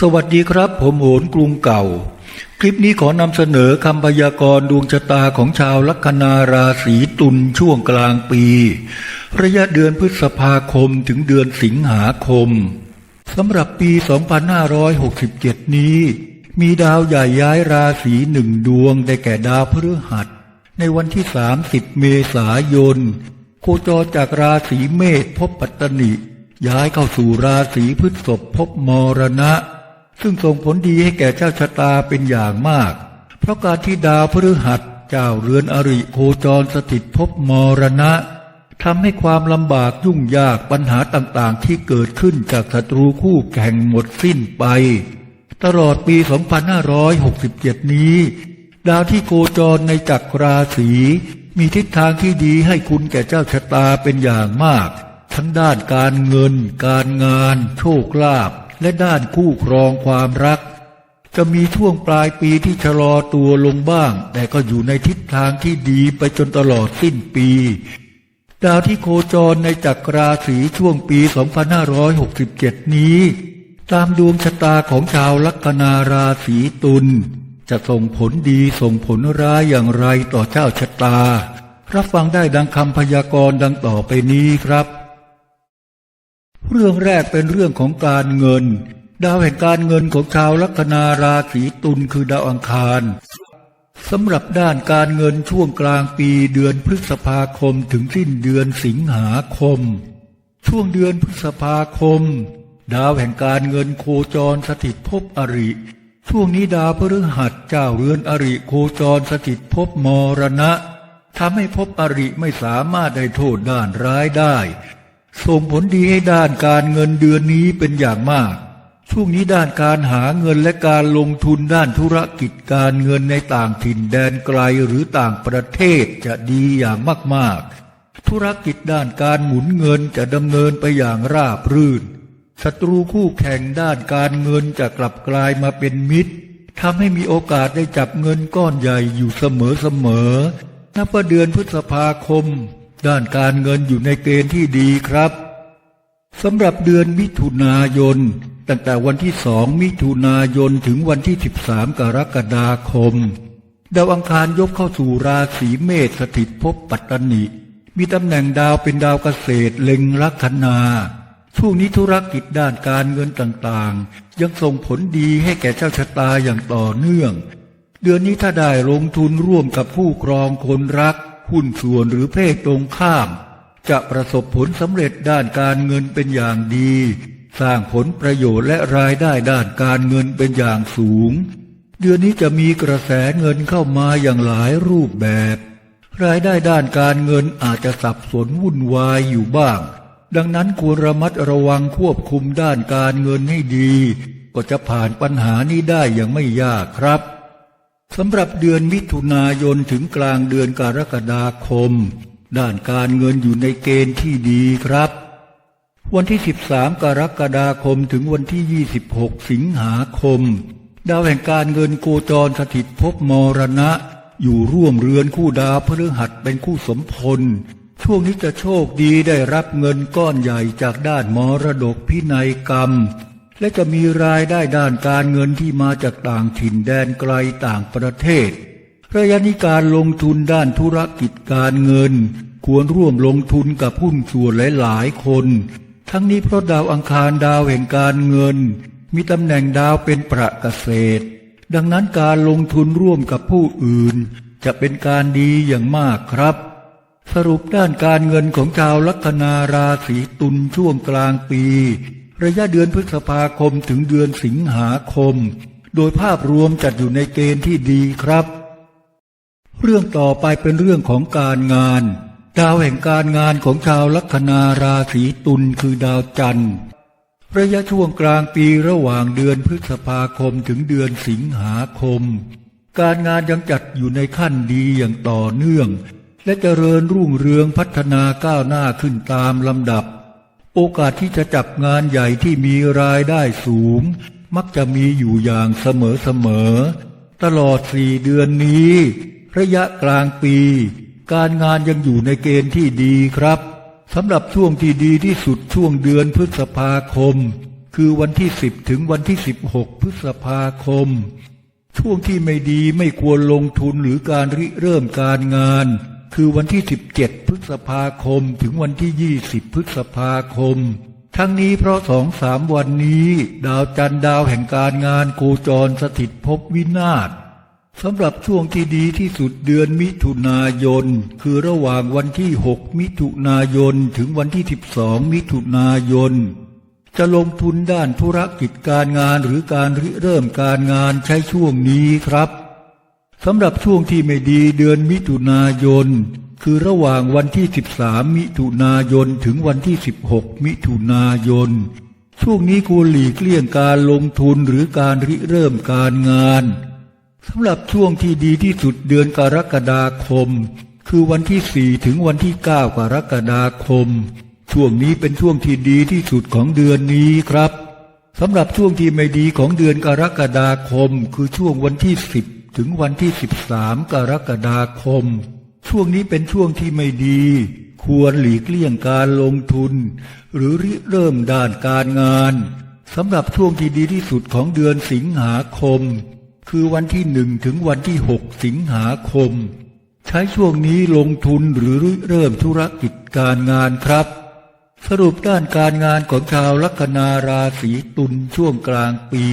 สวัสดีครับ ผมโหนกรุงเก่า คลิปนี้ขอนำเสนอคำพยากรณ์ดวงชะตาของชาวลัคนาราศีตุลช่วงกลางปี ระยะเดือนพฤษภาคมถึงเดือนสิงหาคมสำหรับปี 2567 นี้ มีดาวใหญ่ย้ายราศีหนึ่งดวงได้แก่ดาวพฤหัส ในวันที่ 30 เมษายน โคจรจากราศีเมษพบปัตตนิย้ายเข้าสู่ราศีพฤษภพบมรณะ ซึ่งส่งผลดีให้แก่เจ้าชะตาเป็นอย่างมาก เพราะการที่ดาวพฤหัสเจ้าเรือนอริโคจรสถิตพบมรณะทำให้ความลำบากยุ่งยากปัญหาต่างๆ ที่เกิดขึ้นจากศัตรูคู่แข่งหมดสิ้นไป ตลอดปี 2567 นี้ ดาวที่โคจรในจักรราศีมีทิศทางที่ดีให้คุณแก่เจ้าชะตาเป็นอย่างมาก ทั้งด้านการเงิน การงาน โชคลาภ และด้านคู่ครองความรัก จะมีช่วงปลายปีที่ชะลอตัวลงบ้าง แต่ก็อยู่ในทิศทางที่ดีไปจนตลอดสิ้นปี ดาวที่โคจรในจักรราศีช่วงปี 2567 นี้ ตามดวงชะตาของชาวลัคนาราศีตุลจะส่งผลดีส่งผลร้ายอย่างไรต่อเจ้าชะตา รับฟังได้ดังคำพยากรณ์ดังต่อไปนี้ครับ เรื่องแรกเป็นเรื่องของการเงิน ดาวแห่งการเงินของชาวลัคนาราศีตุลคือดาวอังคารสำหรับด้านการเงินช่วงกลางปีเดือนพฤษภาคมถึงสิ้นเดือนสิงหาคม ช่วงเดือนพฤษภาคม ดาวแห่งการเงินโคจรสถิตภพอริ ช่วงนี้ดาวพฤหัสเจ้าเรือนอริโคจรสถิตภพมรณะทำให้ภพอริไม่สามารถได้โทษด้านร้ายได้ ส่งผลดีให้ด้านการเงินเดือนนี้เป็นอย่างมาก ช่วงนี้ด้านการหาเงินและการลงทุนด้านธุรกิจการเงินในต่างถิ่นแดนไกลหรือต่างประเทศจะดีอย่างมากๆ ธุรกิจด้านการหมุนเงินจะดำเนินไปอย่างราบรื่น ศัตรูคู่แข่งด้านการเงินจะกลับกลายมาเป็นมิตรทำให้มีโอกาสได้จับเงินก้อนใหญ่อยู่เสมอๆนับว่าเดือนพฤษภาคม ด้านการเงินอยู่ในเกณฑ์ที่ดีครับสำหรับเดือนมิถุนายน ตั้งแต่วันที่สองมิถุนายนถึงวันที่ 13 กรกฎาคม ดาวอังคารยกเข้าสู่ราศีเมษสถิตภพปัตตนิมีตำแหน่งดาวเป็นดาวเกษตรเล็งลัคนาช่วงนี้ธุรกิจด้านการเงินต่างๆ ยังส่งผลดีให้แก่เจ้าชะตาอย่างต่อเนื่อง เดือนนี้ถ้าได้ลงทุนร่วมกับผู้ครองคนรัก หุ้นส่วนหรือเพศตรงข้าม จะประสบผลสำเร็จด้านการเงินเป็นอย่างดี สร้างผลประโยชน์และรายได้ด้านการเงินเป็นอย่างสูง เดือนนี้จะมีกระแสเงินเข้ามาอย่างหลายรูปแบบ รายได้ด้านการเงินอาจจะสับสนวุ่นวายอยู่บ้าง ดังนั้นควรระมัดระวังควบคุมด้านการเงินให้ดี ก็จะผ่านปัญหานี้ได้อย่างไม่ยากครับ สำหรับเดือนมิถุนายนถึงกลางเดือนกรกฎาคม ด้านการเงินอยู่ในเกณฑ์ที่ดีครับ วันที่ 13 กรกฎาคมถึงวันที่ 26 สิงหาคม ดาวแห่งการเงินโคจรสถิตภพมรณะ อยู่ร่วมเรือนคู่ดาวพฤหัสเป็นคู่สมพล ช่วงนี้จะโชคดีได้รับเงินก้อนใหญ่จากด้านมรดกพินัยกรรม และจะมีรายได้ด้านการเงินที่มาจากต่างถิ่นแดนไกลต่างประเทศ ระยะนี้การลงทุนด้านธุรกิจการเงิน ควรร่วมลงทุนกับหุ้นส่วนหลายๆคน ทั้งนี้เพราะดาวอังคารดาวแห่งการเงิน มีตำแหน่งดาวเป็นประเกษตร ดังนั้นการลงทุนร่วมกับผู้อื่น จะเป็นการดีอย่างมากครับสรุปด้านการเงินของชาวลัคนาราศีตุลช่วงกลางปี ระยะเดือนพฤษภาคมถึงเดือนสิงหาคม โดยภาพรวมจัดอยู่ในเกณฑ์ที่ดีครับ เรื่องต่อไปเป็นเรื่องของการงาน ดาวแห่งการงานของชาวลัคนาราศีตุลคือดาวจันทร์ระยะช่วงกลางปีระหว่างเดือนพฤษภาคมถึงเดือนสิงหาคม การงานยังจัดอยู่ในขั้นดีอย่างต่อเนื่อง และเจริญรุ่งเรืองพัฒนาก้าวหน้าขึ้นตามลำดับ โอกาสที่จะจับงานใหญ่ที่มีรายได้สูง มักจะมีอยู่อย่างเสมอๆตลอดสี่เดือนนี้ ระยะกลางปี การงานยังอยู่ในเกณฑ์ที่ดีครับสำหรับช่วงที่ดีที่สุดช่วงเดือนพฤษภาคม คือวันที่สิบถึงวันที่สิบหกพฤษภาคม ช่วงที่ไม่ดีไม่ควรลงทุนหรือการริเริ่มการงาน คือวันที่ 17 พฤษภาคมถึงวันที่ 20 พฤษภาคม ทั้งนี้เพราะสองสามวันนี้ ดาวจันทร์ดาวแห่งการงานโคจรสถิตภพวินาศสำหรับช่วงที่ดีที่สุดเดือนมิถุนายน คือระหว่างวันที่ 6 มิถุนายน ถึงวันที่ 12 มิถุนายน จะลงทุนด้านธุรกิจการงานหรือการริเริ่มการงานใช้ช่วงนี้ครับ สำหรับช่วงที่ไม่ดีเดือนมิถุนายน คือระหว่างวันที่ 13 มิถุนายนถึงวันที่ 16 มิถุนายน ช่วงนี้ควรหลีกเลี่ยงการลงทุนหรือการริเริ่มการงานสำหรับช่วงที่ดีที่สุดเดือนกรกฎาคม คือวันที่ 4 ถึงวันที่ 9 กรกฎาคม ช่วงนี้เป็นช่วงที่ดีที่สุดของเดือนนี้ครับสำหรับช่วงที่ไม่ดีของเดือนกรกฎาคม คือช่วงวันที่ 10 ถึงวันที่ 13 กรกฎาคม ช่วงนี้เป็นช่วงที่ไม่ดี ควรหลีกเลี่ยงการลงทุน หรือริเริ่มด้านการงานสำหรับช่วงที่ดีที่สุดของเดือนสิงหาคม คือวันที่หนึ่งถึงวันที่ 6 สิงหาคม ใช้ช่วงนี้ลงทุนหรือริเริ่มธุรกิจการงานครับ สรุปด้านการงานของชาวลัคนาราศีตุลช่วงกลางปี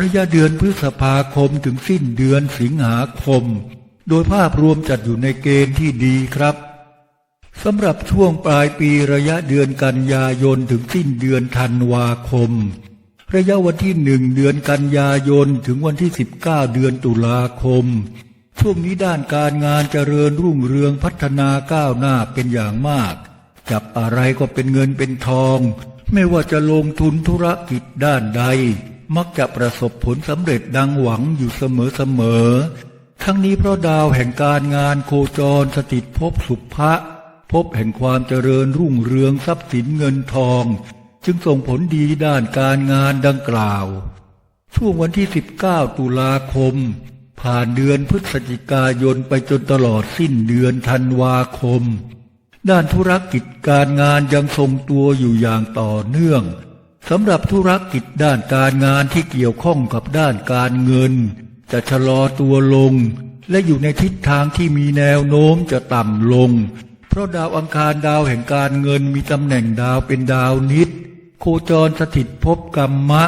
ระยะเดือนพฤษภาคมถึงสิ้นเดือนสิงหาคม โดยภาพรวมจัดอยู่ในเกณฑ์ที่ดีครับสำหรับช่วงปลายปีระยะเดือนกันยายนถึงสิ้นเดือนธันวาคม ระยะวันที่หนึ่งเดือนกันยายนถึงวันที่ 19 เดือนตุลาคม ช่วงนี้ด้านการงานเจริญรุ่งเรืองพัฒนาก้าวหน้าเป็นอย่างมาก จับอะไรก็เป็นเงินเป็นทอง ไม่ว่าจะลงทุนธุรกิจด้านใด มักจะประสบผลสำเร็จดังหวังอยู่เสมอๆทั้งนี้เพราะดาวแห่งการงานโคจรสถิตภพสุภะภพแห่งความเจริญรุ่งเรืองทรัพย์สินเงินทอง จึงส่งผลดีด้านการงานดังกล่าว ช่วงวันที่ 19 ตุลาคม ผ่านเดือนพฤศจิกายนไปจนตลอดสิ้นเดือนธันวาคม ด้านธุรกิจการงานยังทรงตัวอยู่อย่างต่อเนื่อง สำหรับธุรกิจด้านการงานที่เกี่ยวข้องกับด้านการเงิน จะชะลอตัวลง และอยู่ในทิศทางที่มีแนวโน้มจะต่ำลง เพราะดาวอังคารดาวแห่งการเงินมีตำแหน่งดาวเป็นดาวนิด โคจรสถิตภพกรรมะ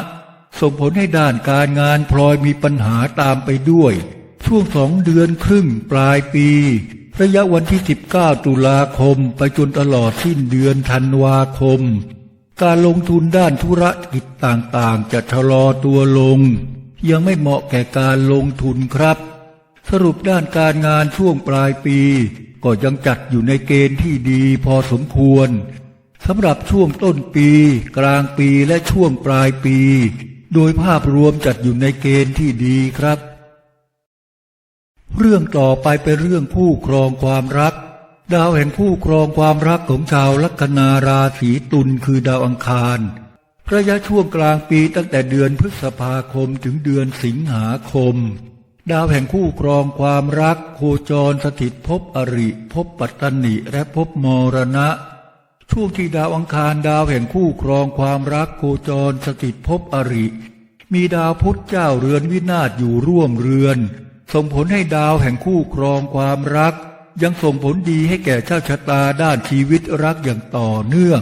ส่งผลให้ด้านการงานพลอยมีปัญหาตามไปด้วย ช่วงสองเดือนครึ่งปลายปี ระยะวันที่ 19 ตุลาคมไปจนตลอดสิ้นเดือนธันวาคม การลงทุนด้านธุรกิจต่างๆ จะชะลอตัวลง ยังไม่เหมาะแก่การลงทุนครับ สรุปด้านการงานช่วงปลายปี ก็ยังจัดอยู่ในเกณฑ์ที่ดีพอสมควรสำหรับช่วงต้นปี กลางปีและช่วงปลายปี โดยภาพรวมจัดอยู่ในเกณฑ์ที่ดีครับ เรื่องต่อไปเป็นเรื่องคู่ครองความรัก ดาวแห่งคู่ครองความรักของชาวลัคนาราศีตุลคือดาวอังคาร ระยะช่วงกลางปีตั้งแต่เดือนพฤษภาคมถึงเดือนสิงหาคม ดาวแห่งคู่ครองความรักโคจรสถิตภพอริภพปัตตนิและภพมรณะ ช่วงที่ดาวอังคารดาวแห่งคู่ครองความรักโคจรสถิตภพอริ มีดาวพุธเจ้าเรือนวินาศอยู่ร่วมเรือน ส่งผลให้ดาวแห่งคู่ครองความรัก ยังส่งผลดีให้แก่เจ้าชะตาด้านชีวิตรักอย่างต่อเนื่อง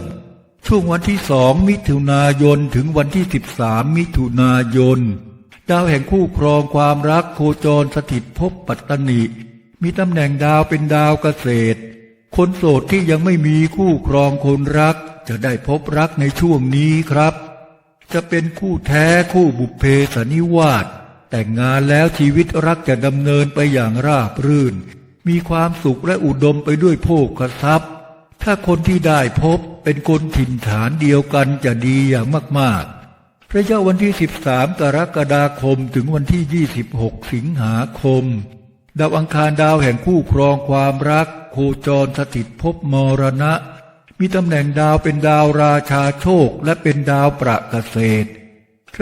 ช่วงวันที่สองมิถุนายนถึงวันที่สิบสามมิถุนายน ดาวแห่งคู่ครองความรักโคจรสถิตภพปัตตนิ มีตำแหน่งดาวเป็นดาวเกษตร คนโสดที่ยังไม่มีคู่ครองคนรัก จะได้พบรักในช่วงนี้ครับ จะเป็นคู่แท้คู่บุพเพสนิวาสแต่งงานแล้วชีวิตรักจะดำเนินไปอย่างราบรื่น มีความสุขและอุดมไปด้วยโภคทรัพย์ ถ้าคนที่ได้พบเป็นคนถิ่นฐานเดียวกันจะดีอย่างมากๆระยะวันที่ 13 กรกฎาคมถึงวันที่ 26 สิงหาคม ดาวอังคารดาวแห่งคู่ครองความรัก โคจรสถิตภพมรณะ มีตำแหน่งดาวเป็นดาวราชาโชคและเป็นดาวประเกษตร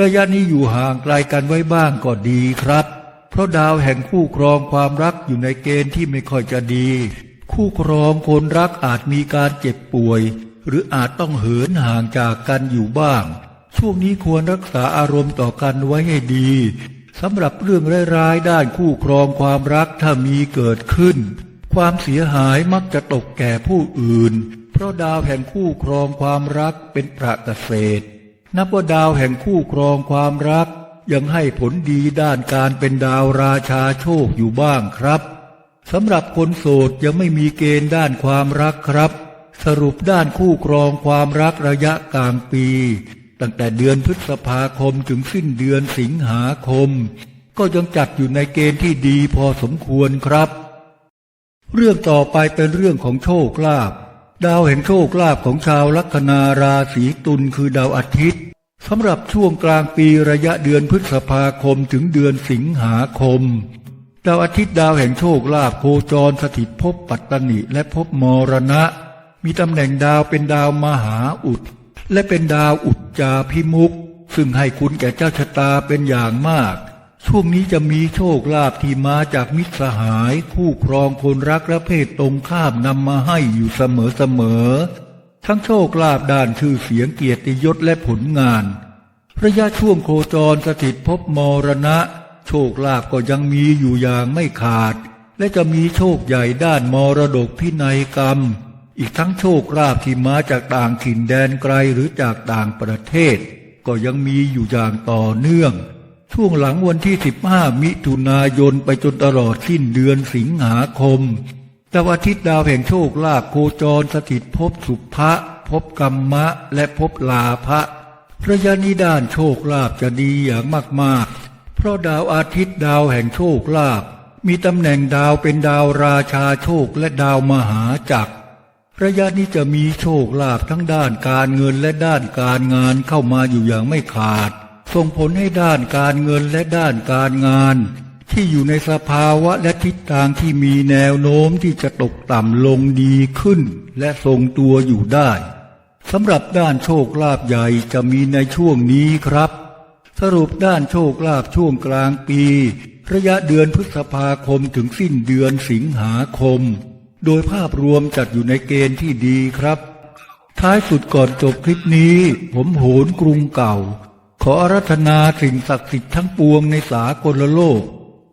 ระยะนี้อยู่ห่างไกลกันไว้บ้างก็ดีครับ เพราะดาวแห่งคู่ครองความรักอยู่ในเกณฑ์ที่ไม่ค่อยจะดี คู่ครองคนรักอาจมีการเจ็บป่วย หรืออาจต้องเหินห่างจากกันอยู่บ้างช่วงช่วงนี้ควรรักษาอารมณ์ต่อกันไว้ให้ดีสำหรับเรื่องร้ายๆด้านคู่ครองความรักถ้ามีเกิดขึ้น ความเสียหายมักจะตกแก่ผู้อื่น เพราะดาวแห่งคู่ครองความรักเป็นประเกษตรนับว่าดาวแห่งคู่ครองความรัก ยังให้ผลดีด้านการเป็นดาวราชาโชคอยู่บ้างครับสำหรับคนโสดยังไม่มีเกณฑ์ด้านความรักครับ สรุปด้านคู่ครองความรักระยะกลางปี ตั้งแต่เดือนพฤษภาคมถึงสิ้นเดือนสิงหาคม ก็ยังจัดอยู่ในเกณฑ์ที่ดีพอสมควรครับ เรื่องต่อไปเป็นเรื่องของโชคลาภดาวแห่งโชคลาภของชาวลัคนาราศีตุลคือดาวอาทิตย์ สำหรับช่วงกลางปีระยะเดือนพฤษภาคมถึงเดือนสิงหาคม ดาวอาทิตย์ดาวแห่งโชคลาภโคจรสถิตภพปัตตนิและภพมรณะ มีตำแหน่งดาวเป็นดาวมหาอุด และเป็นดาวอุจจาพิมุก ซึ่งให้คุณแก่เจ้าชะตาเป็นอย่างมาก ช่วงนี้จะมีโชคลาภที่มาจากมิตรสหาย คู่ครองคนรักและเพศตรงข้ามนำมาให้อยู่เสมอๆ ทั้งโชคลาภด้านชื่อเสียงเกียรติยศและผลงาน ระยะช่วงโคจรสถิตภพมรณะ โชคลาภก็ยังมีอยู่อย่างไม่ขาด และจะมีโชคใหญ่ด้านมรดกพินัยกรรม อีกทั้งโชคลาภที่มาจากต่างถิ่นแดนไกลหรือจากต่างประเทศ ก็ยังมีอยู่อย่างต่อเนื่อง ช่วงหลังวันที่ 15 มิถุนายนไปจนตลอดสิ้นเดือนสิงหาคม ดาวอาทิตย์ดาวแห่งโชคลาภโคจรสถิตภพสุภะภพกรรมะ และภพลาภะระยะนี้ด้านโชคลาภจะดีอย่างมากๆ เพราะดาวอาทิตย์ดาวแห่งโชคลาภมีตำแหน่งดาวเป็นดาวราชาโชคและดาวมหาจักรระยะนี้จะมีโชคลาภทั้งด้านการเงินและด้านการงานเข้ามาอยู่อย่างไม่ขาด ส่งผลให้ด้านการเงินและด้านการงาน ที่อยู่ในสภาวะและทิศทางที่มีแนวโน้มที่จะตกต่ำลงดีขึ้น และทรงตัวอยู่ได้สำหรับด้านโชคลาภใหญ่จะมีในช่วงนี้ครับ สรุปด้านโชคลาภช่วงกลางปี ระยะเดือนพฤษภาคมถึงสิ้นเดือนสิงหาคม โดยภาพรวมจัดอยู่ในเกณฑ์ที่ดีครับ ท้ายสุดก่อนจบคลิปนี้ ผมโหนกรุงเก่า ขออารัธนาสิ่งศักดิ์สิทธิ์ทั้งปวงในสากลโลก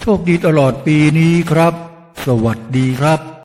โชคดีตลอดปีนี้ครับ สวัสดีครับ